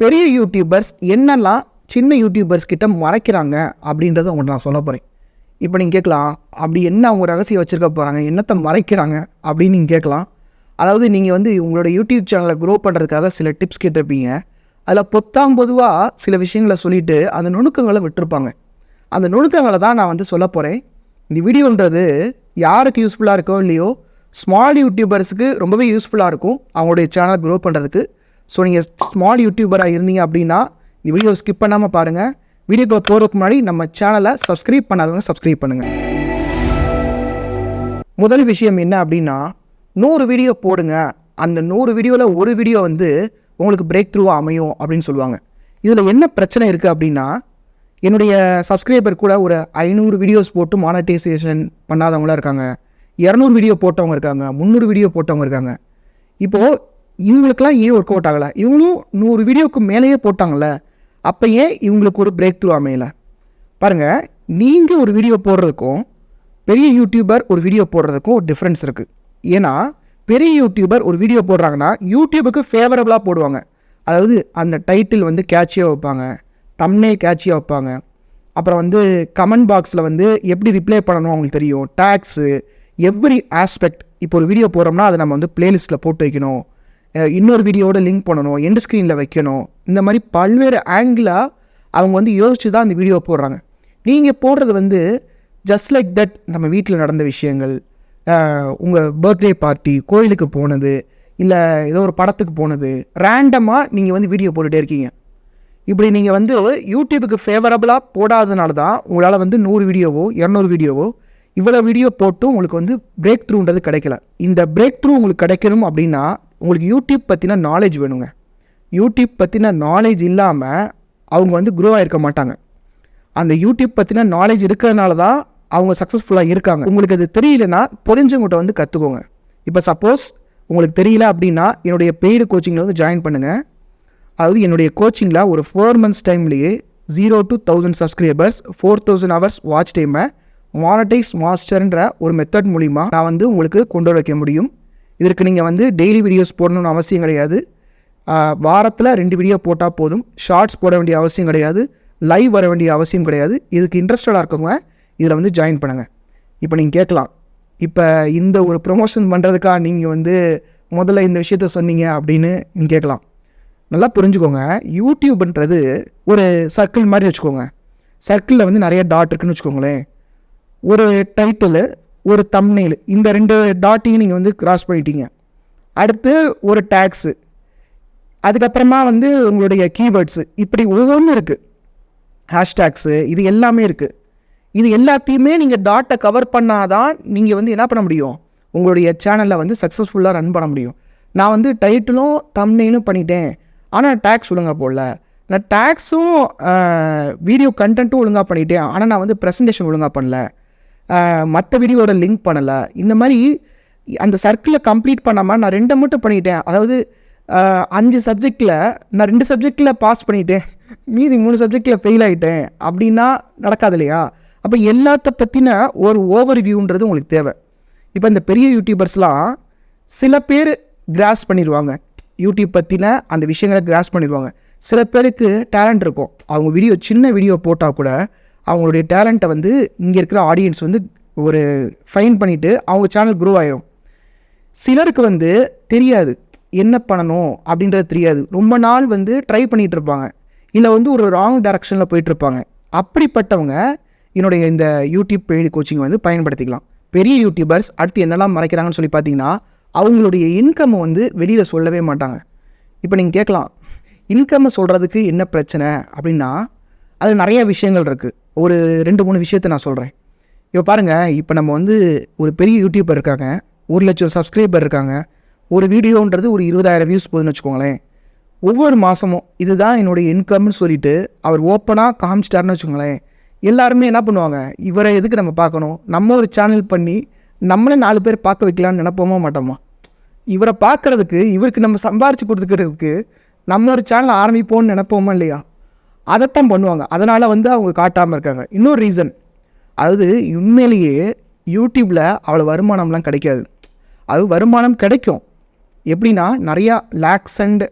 பெரிய யூடியூபர்ஸ் என்னெல்லாம் சின்ன யூடியூபர்ஸ் கிட்ட மறைக்கிறாங்க அப்படின்றத உங்கள்கிட்ட நான் சொல்ல போகிறேன் இப்போ நீங்கள் கேட்கலாம் அப்படி என்ன அவங்க ரகசியம் வச்சுருக்க போகிறாங்க என்னத்தை மறைக்கிறாங்க அப்படின்னு நீங்கள் கேட்கலாம். அதாவது நீங்கள் வந்து உங்களோட யூடியூப் சேனலை க்ரோ பண்ணுறதுக்காக சில டிப்ஸ் கேட்டிருப்பீங்க. அதில் பொத்தாம் பொதுவாக சில விஷயங்களை சொல்லிவிட்டு அந்த நுணுக்கங்களை விட்டுருப்பாங்க. அந்த நுணுக்கங்களை தான் நான் வந்து சொல்ல போகிறேன் இந்த வீடியோன்றது யாருக்கு யூஸ்ஃபுல்லாக இருக்கோ இல்லையோ ஸ்மால் யூடியூபர்ஸுக்கு ரொம்பவே யூஸ்ஃபுல்லாக இருக்கும். அவங்களுடைய சேனல் க்ரோ பண்ணுறதுக்கு ஸோ நீங்கள் ஸ்மால் யூடியூபராக இருந்தீங்க அப்படின்னா இந்த வீடியோ ஸ்கிப் பண்ணாமல் பாருங்கள் வீடியோக்குள்ள போகிறதுக்கு முன்னாடி நம்ம சேனலை சப்ஸ்கிரைப் பண்ணாதவங்க சப்ஸ்கிரைப் பண்ணுங்கள் முதல் விஷயம் என்ன அப்படின்னா நூறு வீடியோ போடுங்க. அந்த நூறு வீடியோவில் ஒரு வீடியோ வந்து உங்களுக்கு பிரேக் த்ரூவாக அமையும் அப்படின்னு சொல்லுவாங்க. இதில் என்ன பிரச்சனை இருக்குது அப்படின்னா என்னுடைய சப்ஸ்கிரைபர் கூட ஒரு ஐநூறு வீடியோஸ் போட்டு மானடைசேஷன் பண்ணாதவங்களாம் இருக்காங்க. இரநூறு வீடியோ போட்டவங்க இருக்காங்க. முந்நூறு வீடியோ போட்டவங்க இருக்காங்க. இப்போது இவங்களுக்கெல்லாம் ஏன் ஒர்க் அவுட் ஆகலை? இவங்களும் நூறு வீடியோவுக்கு மேலேயே போட்டாங்கள்ல அப்போ ஏன் இவங்களுக்கு ஒரு பிரேக் த்ரூ அமையலை? பாருங்கள் நீங்கள் ஒரு வீடியோ போடுறதுக்கும் பெரிய யூடியூபர் ஒரு வீடியோ போடுறதுக்கும் ஒரு டிஃப்ரென்ஸ் இருக்குது ஏன்னா பெரிய யூடியூபர் ஒரு வீடியோ போடுறாங்கன்னா யூடியூபுக்கு ஃபேவரபுளாக போடுவாங்க. அதாவது அந்த டைட்டில் வந்து கேட்சியாக வைப்பாங்க. தம்னே கேட்சியாக வைப்பாங்க. அப்புறம் வந்து கமெண்ட் பாக்ஸில் வந்து எப்படி ரிப்ளை பண்ணணும் அவங்களுக்கு தெரியும். டேக்ஸு எவ்ரி ஆஸ்பெக்ட் இப்போ ஒரு வீடியோ போடுறோம்னா அதை நம்ம வந்து பிளேலிஸ்ட்டில் போட்டு வைக்கணும். இன்னொரு வீடியோவோட லிங்க் பண்ணணும் எண்ட் ஸ்க்ரீனில் வைக்கணும். இந்த மாதிரி பல்வேறு ஆங்கிளாக அவங்க வந்து யோசித்து தான் அந்த வீடியோ போடுறாங்க. நீங்கள் போடுறது வந்து ஜஸ்ட் லைக் தட் நம்ம வீட்டில் நடந்த விஷயங்கள் உங்கள் பர்த்டே பார்ட்டி கோயிலுக்கு போனது இல்லை ஏதோ ஒரு படத்துக்கு போனது ரேண்டமாக நீங்கள் வந்து வீடியோ போட்டுகிட்டே இருக்கீங்க. இப்படி நீங்கள் வந்து யூடியூபுக்கு ஃபேவரபுளாக போடாததுனால தான் உங்களால் வந்து நூறு வீடியோவோ இரநூறு வீடியோவோ இவ்வளோ வீடியோ போட்டும் உங்களுக்கு வந்து பிரேக் த்ரூன்றது கிடைக்கல. இந்த பிரேக் த்ரூ உங்களுக்கு கிடைக்கணும் அப்படின்னா உங்களுக்கு யூடியூப் பற்றின நாலேஜ் வேணுங்க. யூடியூப் பற்றின நாலேஜ் இல்லாமல் அவங்க வந்து குரோ ஆகிருக்க மாட்டாங்க. அந்த யூடியூப் பற்றின நாலேஜ் இருக்கிறதுனால தான் அவங்க சக்ஸஸ்ஃபுல்லாக இருக்காங்க. உங்களுக்கு அது தெரியலனா புரிஞ்சவங்கள்கிட்ட வந்து கற்றுக்கோங்க இப்போ சப்போஸ் உங்களுக்கு தெரியல அப்படின்னா என்னுடைய பெய்டு கோச்சிங்கில் வந்து ஜாயின் பண்ணுங்கள் அதாவது என்னுடைய கோச்சிங்கில் ஒரு ஃபோர் மந்த்ஸ் டைம்லேயே zero to thousand subscribers four thousand hours watch டைமை மானடைஸ் மாஸ்டர்ன்ற ஒரு மெத்தட் மூலிமா நான் வந்து உங்களுக்கு கொண்டு வர வைக்க முடியும். இதற்கு நீங்கள் வந்து டெய்லி வீடியோஸ் போடணும்னு அவசியம் கிடையாது. வாரத்தில் ரெண்டு வீடியோ போட்டால் போதும். ஷார்ட்ஸ் போட வேண்டிய அவசியம் கிடையாது. லைவ் வர வேண்டிய அவசியம் கிடையாது. இதுக்கு இன்ட்ரெஸ்டடாக இருக்கவங்க இதில் வந்து ஜாயின் பண்ணுங்கள் இப்போ நீங்கள் கேட்கலாம். இப்போ இந்த ஒரு ப்ரொமோஷன் பண்ணுறதுக்காக நீங்கள் வந்து முதல்ல இந்த விஷயத்த சொன்னீங்க அப்படின்னு நீங்கள் கேட்கலாம். நல்லா புரிஞ்சுக்கோங்க. யூடியூப்ன்றது ஒரு சர்க்கிள் மாதிரி வச்சுக்கோங்க. சர்க்கிளில் வந்து நிறைய டாட் இருக்குன்னு வச்சுக்கோங்களேன். ஒரு டைட்டிலு ஒரு தம்னெயில் இந்த ரெண்டு டாட்டையும் நீங்கள் வந்து கிராஸ் பண்ணிட்டீங்க. அடுத்து ஒரு டேக்ஸு அதுக்கப்புறமா வந்து உங்களுடைய கீவேர்ட்ஸு இப்படி ஒவ்வொன்றும் இருக்குது ஹேஷ்டேக்ஸு இது எல்லாமே இருக்குது இது எல்லாத்தையுமே நீங்கள் டாட்டை கவர் பண்ணாதான் நீங்கள் வந்து என்ன பண்ண முடியும்? உங்களுடைய சேனலில் வந்து சக்ஸஸ்ஃபுல்லாக ரன் பண்ண முடியும். நான் வந்து டைட்டிலும் தம்னெயிலும் பண்ணிட்டேன். ஆனால் டேக்ஸ் ஒழுங்காக போடல. நான் டேக்ஸும் வீடியோ கண்டென்ட்டும் ஒழுங்காக பண்ணிட்டேன். ஆனால் நான் வந்து ப்ரெசன்டேஷன் ஒழுங்காக பண்ணல. மற்ற வீடியோட லிங்க் பண்ணலை. இந்த மாதிரி அந்த சர்க்கிளை கம்ப்ளீட் பண்ணாமல் நான் ரெண்டை மட்டும் பண்ணிட்டேன். அதாவது அஞ்சு சப்ஜெக்டில் நான் ரெண்டு சப்ஜெக்டில் பாஸ் பண்ணிட்டேன். மீதி மூணு சப்ஜெக்டில் ஃபெயில் ஆகிட்டேன் அப்படின்னா நடக்காது இல்லையா? அப்போ எல்லாத்த பற்றின ஒரு ஓவர் வியூன்றது உங்களுக்கு தேவை. இப்போ இந்த பெரிய யூடியூபர்ஸ்லாம் சில பேர் கிராஸ் பண்ணிடுவாங்க யூடியூப் பற்றின அந்த விஷயங்களை கிராஸ் பண்ணிடுவாங்க சில பேருக்கு டேலண்ட் இருக்கும். அவங்க வீடியோ சின்ன வீடியோ போட்டால் கூட அவங்களுடைய டேலண்ட்டை வந்து இங்கே இருக்கிற ஆடியன்ஸ் வந்து ஒரு ஃபைன் பண்ணிவிட்டு அவங்க சேனல் க்ரோ ஆயிரும். சிலருக்கு வந்து தெரியாது. என்ன பண்ணணும் அப்படின்றது தெரியாது. ரொம்ப நாள் வந்து ட்ரை பண்ணிகிட்டு இருப்பாங்க. இல்லை வந்து ஒரு ராங் டைரக்ஷனில் போயிட்டுருப்பாங்க அப்படிப்பட்டவங்க என்னுடைய இந்த யூடியூப் பெய்டு கோச்சிங் வந்து பயன்படுத்திக்கலாம். பெரிய யூடியூபர்ஸ் அடுத்து என்னெல்லாம் மறைக்கிறாங்கன்னு சொல்லி பார்த்தீங்கன்னா அவங்களுடைய இன்கம்மை வந்து வெளியில் சொல்லவே மாட்டாங்க. இப்போ நீங்கள் கேட்கலாம் இன்கம்மை சொல்கிறதுக்கு என்ன பிரச்சனை அப்படின்னா அதில் நிறைய விஷயங்கள் இருக்குது ஒரு ரெண்டு மூணு விஷயத்தை நான் சொல்கிறேன் இப்போ பாருங்கள் இப்போ நம்ம வந்து ஒரு பெரிய யூடியூபர் இருக்காங்க ஒரு லட்சம் சப்ஸ்கிரைபர் இருக்காங்க ஒரு வீடியோன்றது ஒரு இருபதாயிரம் வியூஸ் போதுன்னு வச்சுக்கோங்களேன். ஒவ்வொரு மாதமும் இதுதான் என்னுடைய இன்கம்னு சொல்லிவிட்டு அவர் ஓப்பனாக காமிச்சிட்டாருன்னு வச்சுக்கோங்களேன். எல்லாருமே என்ன பண்ணுவாங்க இவரை எதுக்கு நம்ம பார்க்கணும்? நம்ம ஒரு சேனல் பண்ணி நம்மளே நாலு பேர் பார்க்க வைக்கலான்னு நினைப்போமா மாட்டோமா? இவரை பார்க்குறதுக்கு இவருக்கு நம்ம சம்பாரிச்சு கொடுத்துக்கிறதுக்கு நம்ம ஒரு சேனல் ஆரம்பிப்போம்னு நினப்போமா இல்லையா? அதைத்தான் பண்ணுவாங்க. அதனால் வந்து அவங்க காட்டாமல் இருக்காங்க. இன்னொரு ரீசன் அதாவது உண்மையிலேயே யூடியூப்பில் அவ்வளோ வருமானம்லாம் கிடைக்காது. அது வருமானம் கிடைக்கும். எப்படின்னா நிறையா lakhs and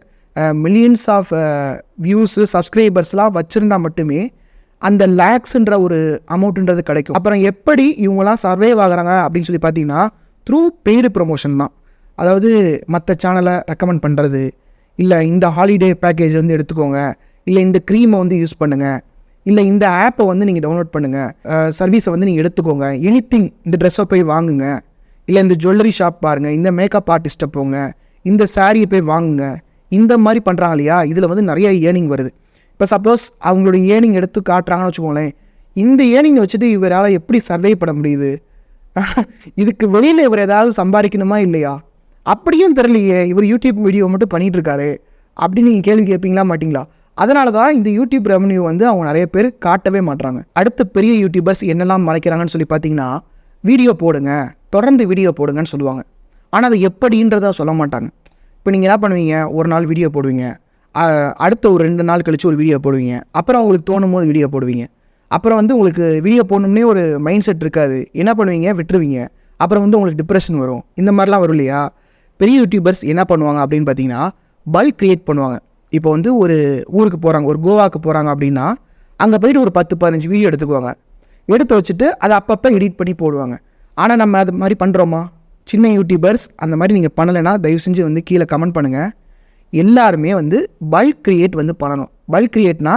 millions of views சப்ஸ்கிரைபர்ஸ்லாம் வச்சுருந்தா மட்டுமே அந்த லேக்ஸுன்ற ஒரு அமௌண்ட்டுன்றது கிடைக்கும். அப்புறம் எப்படி இவங்களாம் சர்வைவ் ஆகுறாங்க அப்படின்னு சொல்லி பார்த்தீங்கன்னா த்ரூ பெய்டு ப்ரொமோஷன் தான். அதாவது மற்ற சேனலை ரெக்கமெண்ட் பண்ணுறது இல்லை இந்த ஹாலிடே பேக்கேஜ் வந்து எடுத்துக்கோங்க இல்லை இந்த க்ரீமை வந்து யூஸ் பண்ணுங்கள் இல்லை இந்த ஆப்பை வந்து நீங்கள் டவுன்லோட் பண்ணுங்கள் சர்வீஸை வந்து நீங்கள் எடுத்துக்கோங்க. எனிதிங் இந்த ட்ரெஸ்ஸை போய் வாங்குங்க. இல்லை இந்த ஜுவல்லரி ஷாப் பாருங்கள் இந்த மேக்கப் ஆர்டிஸ்ட்டை போங்க. இந்த சாரியை போய் வாங்குங்க. இந்த மாதிரி பண்ணுறாங்க இல்லையா? இதில் வந்து நிறைய ஏர்னிங் வருது. இப்போ சப்போஸ் அவங்களுடைய ஏர்னிங் எடுத்து காட்டுறாங்கன்னு வச்சுக்கோங்களேன். இந்த ஏர்னிங்கை வச்சுட்டு இவரால் எப்படி சர்வே பண்ண முடியுது? இதுக்கு வெளியில் இவர் ஏதாவது சம்பாதிக்கணுமா இல்லையா? அப்படியும் தெரியலையே. இவர் யூடியூப் வீடியோ மட்டும் பண்ணிகிட்ருக்காரு அப்படின்னு நீங்கள் கேள்வி கேட்பீங்களா மாட்டிங்களா? அதனால தான் இந்த யூடியூப் ரெவன்யூ வந்து அவங்க நிறைய பேர் காட்டவே மாட்றாங்க. அடுத்த பெரிய யூடியூபர்ஸ் என்னெல்லாம் மறைக்கிறாங்கன்னு சொல்லி பார்த்தீங்கன்னா வீடியோ போடுங்க தொடர்ந்து வீடியோ போடுங்கன்னு சொல்லுவாங்க. ஆனால் அது எப்படின்றத சொல்ல மாட்டாங்க. இப்போ நீங்கள் என்ன பண்ணுவீங்க? ஒரு நாள் வீடியோ போடுவீங்க. அடுத்த ஒரு ரெண்டு நாள் கழித்து ஒரு வீடியோ போடுவீங்க. அப்புறம் உங்களுக்கு தோணும் போது வீடியோ போடுவீங்க. அப்புறம் வந்து உங்களுக்கு வீடியோ போடணும்னே ஒரு மைண்ட் செட் இருக்காது. என்ன பண்ணுவீங்க? விட்டுருவீங்க. அப்புறம் வந்து உங்களுக்கு டிப்ரெஷன் வரும். இந்த மாதிரிலாம் வரும் இல்லையா? பெரிய யூடியூபர்ஸ் என்ன பண்ணுவாங்க அப்படின்னு பார்த்தீங்கன்னா பல்க் க்ரியேட் பண்ணுவாங்க. இப்போ வந்து ஒரு ஊருக்கு போகிறாங்க ஒரு கோவாக்கு போகிறாங்க அப்படின்னா அங்கே போயிட்டு ஒரு பத்து பதினஞ்சு வீடியோ எடுத்துக்குவாங்க. எடுத்து வச்சுட்டு அதை அப்பப்போ எடிட் பண்ணி போடுவாங்க. ஆனால் நம்ம அது மாதிரி பண்ணுறோமா சின்ன யூடியூபர்ஸ் அந்த மாதிரி நீங்கள் பண்ணலைன்னா தயவு செஞ்சு வந்து கீழே கமெண்ட் பண்ணுங்கள் எல்லாருமே வந்து பல்க் க்ரியேட் வந்து பண்ணணும். பல்க் க்ரியேட்னா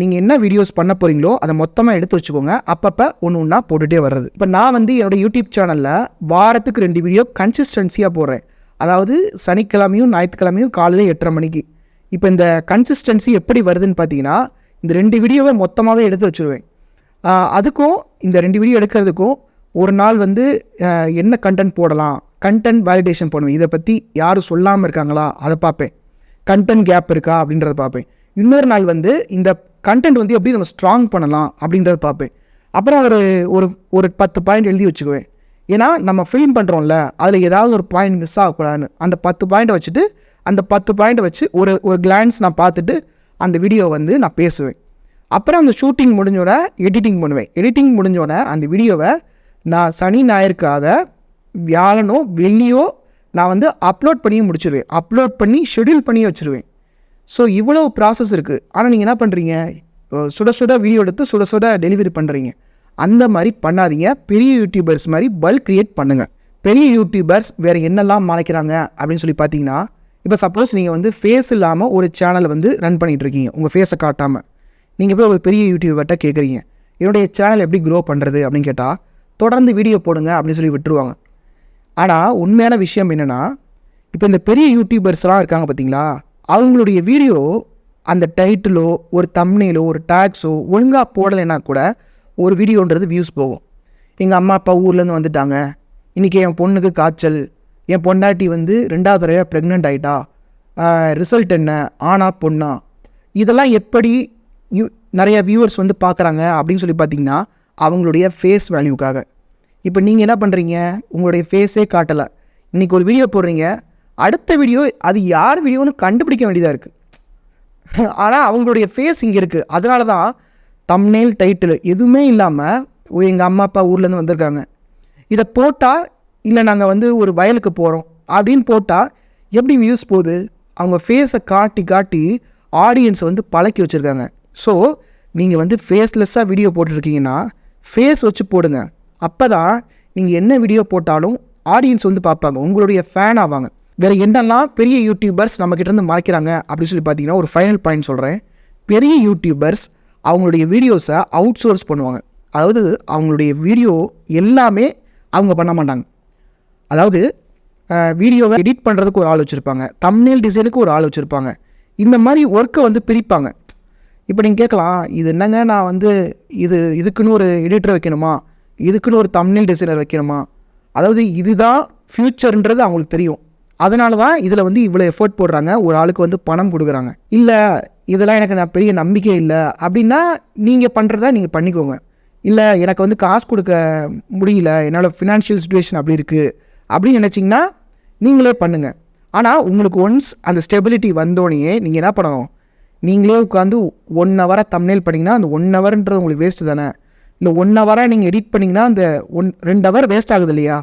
நீங்கள் என்ன வீடியோஸ் பண்ண போகிறீங்களோ அதை மொத்தமாக எடுத்து வச்சுக்கோங்க. அப்பப்போ ஒன்று ஒன்றா போட்டுகிட்டே வர்றது. இப்போ நான் வந்து என்னோடய யூடியூப் சேனலில் வாரத்துக்கு ரெண்டு வீடியோ கன்சிஸ்டன்சியாக போடுறேன். அதாவது சனிக்கிழமையும் ஞாயிற்றுக்கிழமையும் காலையில் எட்டரை மணிக்கு. இப்போ இந்த கன்சிஸ்டன்சி எப்படி வருதுன்னு பார்த்தீங்கன்னா இந்த ரெண்டு வீடியோவை மொத்தமாகவே எடுத்து வச்சுருவேன். அதுக்கும் இந்த ரெண்டு வீடியோ எடுக்கிறதுக்கும் ஒரு நாள் வந்து என்ன கண்டென்ட் போடலாம்? கண்டென்ட் வேலிடேஷன் பண்ணுவேன் இதை பற்றி யாரும் சொல்லாமல் இருக்காங்களா? அதை பார்ப்பேன். கண்டென்ட் கேப் இருக்கா? அப்படின்றத பார்ப்பேன். இன்னொரு நாள் வந்து இந்த கண்டென்ட் வந்து எப்படி நம்ம ஸ்ட்ராங் பண்ணலாம்? அப்படின்றத பார்ப்பேன். அப்புறம் ஒரு ஒரு ஒரு பத்து பாயிண்ட் எழுதி வச்சுக்குவேன். ஏன்னா நம்ம ஃபில்ம் பண்ணுறோம்ல அதில் ஏதாவது ஒரு பாயிண்ட் மிஸ் ஆகக்கூடாதுன்னு. அந்த பத்து பாயிண்ட்டை வச்சுட்டு அந்த பத்து பாயிண்ட் வச்சு ஒரு ஒரு கிளான்ஸ் நான் பார்த்துட்டு அந்த வீடியோ வந்து நான் பேசுவேன். அப்புறம் அந்த ஷூட்டிங் முடிஞ்சோட எடிட்டிங் பண்ணுவேன். எடிட்டிங் முடிஞ்சோட அந்த வீடியோவை நான் சனி ஞாயிறுக்காக வியாழனோ வெள்ளியோ நான் வந்து அப்லோட் பண்ணி முடிச்சிருவேன். அப்லோட் பண்ணி ஷெடியூல் பண்ணி வச்சுருவேன். ஸோ இவ்வளோ ப்ராசஸ் இருக்குது ஆனால் நீங்கள் என்ன பண்ணுறீங்க சுட சுட வீடியோ எடுத்து சுட சுட டெலிவரி பண்ணுறீங்க அந்த மாதிரி பண்ணாதீங்க. பெரிய யூடியூபர்ஸ் மாதிரி பல்க் க்ரியேட் பண்ணுங்கள் பெரிய யூடியூபர்ஸ் வேறு என்னெல்லாம் மறைக்கிறாங்க அப்படின்னு சொல்லி பார்த்தீங்கன்னா இப்போ சப்போஸ் நீங்கள் வந்து ஃபேஸ் இல்லாமல் ஒரு சேனலை வந்து ரன் பண்ணிகிட்டு இருக்கீங்க உங்கள் ஃபேஸை காட்டாமல் நீங்கள் போய் ஒரு பெரிய யூடியூபர்கிட்ட கேட்குறீங்க என்னுடைய சேனல் எப்படி க்ரோ பண்ணுறது அப்படின்னு கேட்டால் தொடர்ந்து வீடியோ போடுங்க அப்படின்னு சொல்லி விட்டுருவாங்க. ஆனால் உண்மையான விஷயம் என்னென்னா இப்போ இந்த பெரிய யூடியூபர்ஸ்லாம் இருக்காங்க பார்த்தீங்களா? அவங்களுடைய வீடியோ அந்த டைட்டிலோ ஒரு தம்னிலோ ஒரு டேக்ஸோ ஒழுங்காக போடலைன்னா கூட ஒரு வீடியோன்றது வியூஸ் போகும். எங்கள் அம்மா அப்பா ஊர்லேருந்து வந்துட்டாங்க. இன்றைக்கி என் பொண்ணுக்கு காய்ச்சல். என் பொண்டாட்டி வந்து ரெண்டாவது தடவை ப்ரெக்னென்ட் ஆகிட்டா ரிசல்ட் என்ன? ஆனா பொண்ணா? இதெல்லாம் எப்படி யூ நிறையா வியூவர்ஸ் வந்து பார்க்குறாங்க அப்படின்னு சொல்லி பார்த்தீங்கன்னா அவங்களுடைய ஃபேஸ் வேல்யூக்காக இப்போ நீங்கள் என்ன பண்ணுறீங்க உங்களுடைய ஃபேஸே காட்டலை. இன்றைக்கி ஒரு வீடியோ போடுறீங்க. அடுத்த வீடியோ அது யார் வீடியோன்னு கண்டுபிடிக்க வேண்டியதாக இருக்குது ஆனால் அவங்களுடைய ஃபேஸ் இங்கே இருக்குது அதனால தான் தம்னேல் டைட்டில் எதுவுமே இல்லாமல் எங்கள் அம்மா அப்பா ஊர்லேருந்து வந்திருக்காங்க. இதை போட்டால் இல்லை நாங்கள் வந்து ஒரு வயலுக்கு போகிறோம் அப்படின்னு போட்டால் எப்படி வியூஸ் போகுது? அவங்க ஃபேஸை காட்டி காட்டி ஆடியன்ஸை வந்து பழக்கி வச்சுருக்காங்க. ஸோ நீங்கள் வந்து ஃபேஸ்லெஸ்ஸாக வீடியோ போட்டுருக்கீங்கன்னா ஃபேஸ் வச்சு போடுங்க. அப்போ தான் நீங்கள் என்ன வீடியோ போட்டாலும் ஆடியன்ஸ் வந்து பார்ப்பாங்க. உங்களுடைய ஃபேன் ஆவாங்க. வேறு என்னெல்லாம் பெரிய யூடியூபர்ஸ் நம்மக்கிட்டேருந்து மறைக்கிறாங்க அப்படின்னு சொல்லி பார்த்தீங்கன்னா ஒரு ஃபைனல் பாயிண்ட் சொல்கிறேன். பெரிய யூடியூபர்ஸ் அவங்களுடைய வீடியோஸை அவுட் சோர்ஸ் பண்ணுவாங்க. அதாவது அவங்களுடைய வீடியோ எல்லாமே அவங்க பண்ண மாட்டாங்க. அதாவது வீடியோவை எடிட் பண்ணுறதுக்கு ஒரு ஆள் வச்சுருப்பாங்க. தம்னேல் டிசைனுக்கு ஒரு ஆள் வச்சுருப்பாங்க. இந்த மாதிரி ஒர்க்கை வந்து பிரிப்பாங்க. இப்போ நீங்கள் கேட்கலாம் இது என்னங்க நான் வந்து இது இதுக்குன்னு ஒரு எடிட்டர் வைக்கணுமா? இதுக்குன்னு ஒரு தம்னேல் டிசைனர் வைக்கணுமா? அதாவது இதுதான் ஃப்யூச்சர்ன்றது அவங்களுக்கு தெரியும். அதனால தான் இதில் வந்து இவ்வளோ எஃபோர்ட் போடுறாங்க ஒரு ஆளுக்கு வந்து பணம் கொடுக்குறாங்க. இல்லை இதெல்லாம் எனக்கு நான் பெரிய நம்பிக்கை இல்லை அப்படின்னா நீங்கள் பண்ணுறதா நீங்கள் பண்ணிக்கோங்க. இல்லை எனக்கு வந்து காசு கொடுக்க முடியல என்னோடய ஃபினான்ஷியல் சுச்சுவேஷன் அப்படி இருக்குது அப்படின்னு நினச்சிங்கன்னா நீங்களே பண்ணுங்கள் ஆனால் உங்களுக்கு ஒன்ஸ் அந்த ஸ்டெபிலிட்டி வந்தோடனே நீங்கள் என்ன பண்ணணும்? நீங்களே உட்காந்து ஒன் ஹவராக தம்னேல் பண்ணிங்கன்னா அந்த ஒன் ஹவர்ன்றது உங்களுக்கு வேஸ்ட்டு தானே. இந்த ஒன் ஹவராக நீங்கள் எடிட் பண்ணிங்கன்னா அந்த ஒன் ரெண்டு ஹவர் வேஸ்ட் ஆகுது இல்லையா?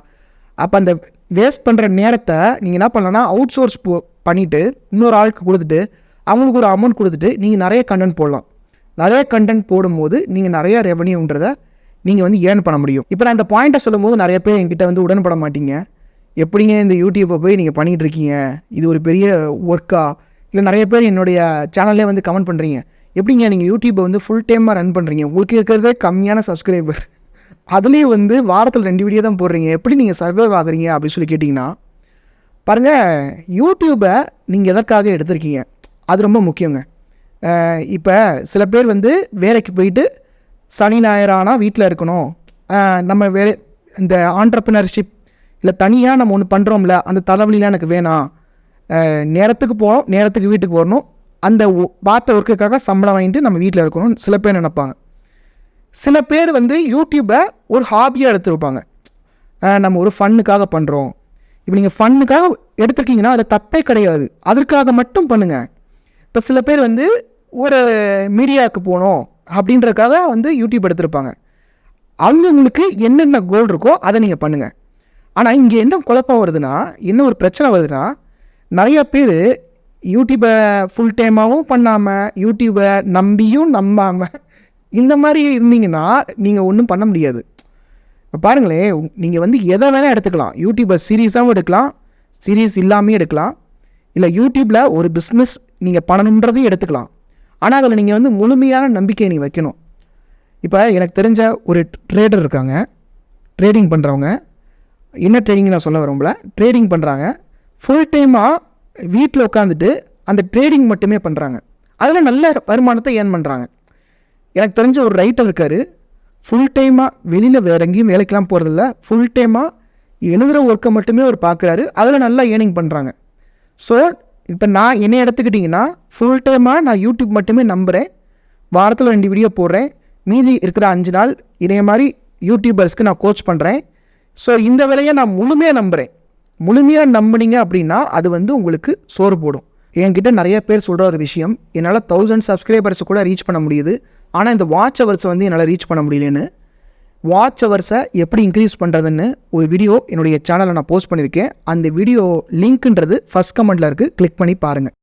அப்போ அந்த வேஸ்ட் பண்ணுற நேரத்தை நீங்கள் என்ன பண்ணலாம்னா அவுட் சோர்ஸ் போ பண்ணிவிட்டு இன்னொரு ஆளுக்கு கொடுத்துட்டு அவங்களுக்கு ஒரு அமௌண்ட் கொடுத்துட்டு நீங்கள் நிறைய கண்டென்ட் போடலாம். நிறைய கண்டென்ட் போடும்போது நீங்கள் நிறைய ரெவன்யூன்றதை நீங்கள் வந்து ஏர்ன் பண்ண முடியும். இப்போ நான் இந்த பாயிண்ட்டை சொல்லும்போது நிறைய பேர் என்கிட்ட வந்து உடன்பட மாட்டீங்க. எப்படிங்க இந்த யூடியூப்பை போய் நீங்கள் பண்ணிகிட்டு இருக்கீங்க இது ஒரு பெரிய ஒர்க்கா இல்லை நிறைய பேர் என்னுடைய சேனல்லே வந்து கமெண்ட் பண்ணுறீங்க எப்படிங்க நீங்கள் யூடியூப்பை வந்து ஃபுல் டைமாக ரன் பண்ணுறீங்க உங்களுக்கு இருக்கிறதே கம்மியான சப்ஸ்கிரைபர் அதுலேயும் வந்து வாரத்தில் ரெண்டு வீடியோ தான் போடுறீங்க. எப்படி நீங்கள் சர்வைவ் ஆகுறீங்க? அப்படின்னு சொல்லி கேட்டிங்கன்னா பாருங்கள் யூடியூப்பை நீங்கள் எதற்காக எடுத்திருக்கீங்க? அது ரொம்ப முக்கியங்க. இப்போ சில பேர் வந்து வேலைக்கு போயிட்டு சனி ஞாயிறானா வீட்டில் இருக்கணும். நம்ம வே இந்த ஆண்டர்பிரினர்ஷிப் இல்லை தனியாக நம்ம ஒன்று பண்ணுறோம்ல அந்த தலைவலிலாம் எனக்கு வேணாம். நேரத்துக்கு போகிறோம் நேரத்துக்கு வீட்டுக்கு வரணும். அந்த ஒ- பார்த்த ஒர்க்குக்காக சம்பளம் வாங்கிட்டு நம்ம வீட்டில் இருக்கணும்னு சில பேர் நினைப்பாங்க. சில பேர் வந்து யூடியூப்பை ஒரு ஹாபியாக எடுத்துருப்பாங்க. நம்ம ஒரு ஃபன்னுக்காக பண்ணுறோம் இப்போ நீங்கள் ஃபன்னுக்காக எடுத்துருக்கீங்கன்னா அதில் தப்பே கிடையாது. அதற்காக மட்டும் பண்ணுங்கள் இப்போ சில பேர் வந்து ஒரு மீடியாவுக்கு போகணும் அப்படின்றதுக்காக வந்து யூடியூப் எடுத்திருப்பாங்க. அவங்களுக்கு என்னென்ன கோல் இருக்கோ அதை நீங்கள் பண்ணுங்கள் ஆனால் இங்கே என்ன குழப்பம் வருதுன்னா என்ன ஒரு பிரச்சனை வருதுன்னா நிறைய பேர் யூடியூப்பை ஃபுல் டைமாகவும் பண்ணாமல் யூடியூப்பை நம்பியும் நம்பாமல் இந்த மாதிரி இருந்தீங்கன்னா நீங்கள் ஒன்றும் பண்ண முடியாது. இப்போ பாருங்களேன் நீங்கள் வந்து எதை வேணால் எடுத்துக்கலாம். யூடியூப்பை சீரியஸாகவும் எடுக்கலாம் சீரியஸ் இல்லாமையும் எடுக்கலாம். இல்லை யூடியூப்பில் ஒரு பிஸ்னஸ் நீங்கள் பண்ணணுன்றதையும் எடுத்துக்கலாம். ஆனால் அதில் நீங்கள் வந்து முழுமையான நம்பிக்கையை நீங்கள் வைக்கணும். இப்போ எனக்கு தெரிஞ்ச ஒரு ட்ரேடர் இருக்காங்க ட்ரேடிங் பண்ணுறவங்க என்ன ட்ரேடிங் நான் சொல்ல விரும்பல. ட்ரேடிங் பண்ணுறாங்க ஃபுல் டைமாக வீட்டில் உட்காந்துட்டு அந்த ட்ரேடிங் மட்டுமே பண்ணுறாங்க அதில் நல்ல வருமானத்தை ஏர்ன் பண்ணுறாங்க எனக்கு தெரிஞ்ச ஒரு ரைட்டர் இருக்கார். ஃபுல் டைமாக வெளியில் வேறு எங்கேயும் வேலைக்கெலாம் போகிறதில்ல ஃபுல் டைமாக எழுதுகிற ஒர்க்கை மட்டுமே அவர் பார்க்குறாரு அதில் நல்லா ஏர்னிங் பண்ணுறாங்க ஸோ இப்போ நான் என்ன எடுத்துக்கிட்டிங்கன்னா ஃபுல் டைமாக நான் யூடியூப் மட்டுமே நம்புகிறேன் வாரத்தில் ரெண்டு வீடியோ போடுறேன். மீதி இருக்கிற அஞ்சு நாள் இதே மாதிரி யூடியூபர்ஸ்க்கு நான் கோச் பண்ணுறேன் ஸோ இந்த வேலையை நான் முழுமையாக நம்புகிறேன் முழுமையாக நம்புனீங்க அப்படின்னா அது வந்து உங்களுக்கு சோறு போடும். என்கிட்ட நிறைய பேர் சொல்கிற ஒரு விஷயம் என்னால் தௌசண்ட் சப்ஸ்கிரைபர்ஸ் கூட ரீச் பண்ண முடியுது. ஆனால் இந்த வாட்ச் அவர்ஸை வந்து என்னால் ரீச் பண்ண முடியலன்னு. வாட்ச் அவர்ஸை எப்படி இன்க்ரீஸ் பண்ணுறதுன்னு ஒரு வீடியோ என்னுடைய சேனலில் நான் போஸ்ட் பண்ணியிருக்கேன் அந்த வீடியோ லிங்க்ன்றது ஃபஸ்ட் கமெண்ட்டில் இருக்குது கிளிக் பண்ணி பாருங்கள்